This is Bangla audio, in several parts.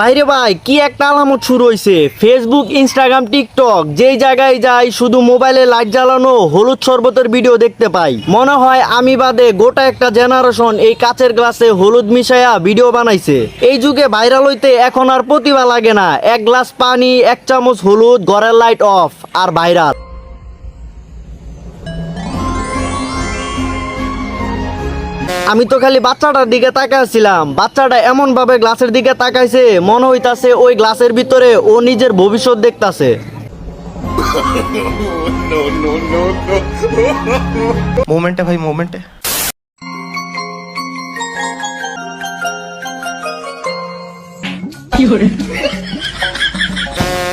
বাইরে ভাই, কি একটা আলামত শুরু হয়েছে ফেসবুক ইনস্টাগ্রাম টিকটক যেই জায়গায় যাই, শুধু মোবাইলে লাইট জ্বালানো, হলুদ শরবতের ভিডিও দেখতে পাই। মনে হয় আমি বাদে গোটা একটা জেনারেশন এই কাচের গ্লাসে হলুদ মিশাইয়া ভিডিও বানাইছে। এই যুগে ভাইরাল হইতে এখন আর প্রতিভা লাগে না। এক গ্লাস পানি, এক চামচ হলুদ, ঘরের লাইট অফ আর ভাইরাল আমি তো খালি বাচ্চাটার দিকে তাকাইছিলাম। বাচ্চাটা এমন ভাবে গ্লাসের দিকে তাকাইছে মনে হইতাছে ওই গ্লাসের ভিতরে ও নিজের ভবিষ্যৎ দেখতাছে। মোমেন্টে ভাই মোমেন্টে।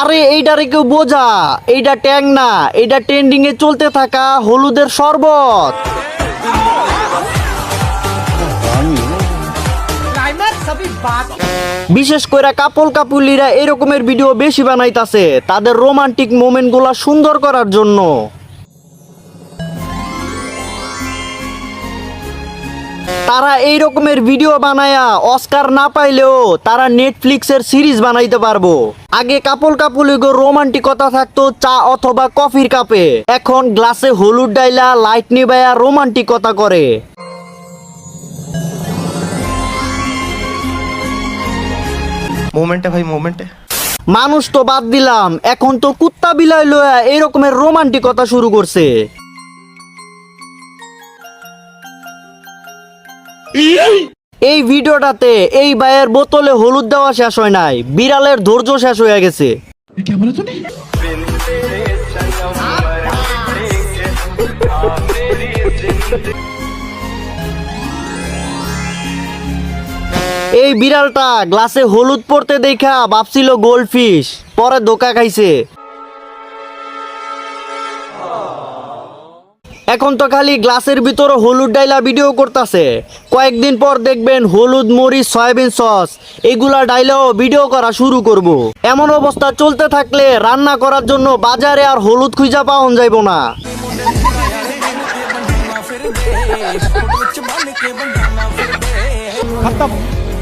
আরে এইটারে কেউ বোঝা এইটা ট্যাং না এইটা ট্রেন্ডিং এ চলতে থাকা হলুদের শরবত। বিশেষ করে কাপল কাপুলিরা এরকমের ভিডিও বেশি বানাইতাছে, তাদের রোমান্টিক মোমেন্টগুলা সুন্দর করার জন্য। তারা এই রকমের ভিডিও বানায়া অস্কার না পাইলেও তারা নেটফ্লিক্সের সিরিজ বানাইতে পারব। আগে কাপল কাপুলিগো রোমান্টিকতা থাকতো চা অথবা কফির কাপে। এখন গ্লাসে হলুদ ডাইলা লাইট নিবায়া রোমান্টিকতা করে। ভাই মানুষ তো বাদ দিলাম, এখন তো কুত্তা বিলাই লয়া এরকমের রোমান্টিকতা শুরু করছে। এই ভিডিওটাতে এই বায়ের বোতলে হলুদ দেওয়া শেষ হয় নাই, বিড়ালের ধৈর্য শেষ হয়ে গেছে। এই বিড়ালটা গ্লাসে হলুদ পড়তে দেখা ভাবছিল গোল্ডফিশ পরে দোকা খাইছে। এখন তো খালি গ্লাসের ভিতরে হলুদ ডাইলা ভিডিও করতেছে। কয়েকদিন পর দেখবেন হলুদ, মরিচ, সয়াবিন সস, এগুলা ডাইলাও ভিডিও করা শুরু করব। এমন অবস্থা চলতে থাকলে রান্না করার জন্য বাজারে আর হলুদ খুঁজা পাওয়া যাইব না। খতম।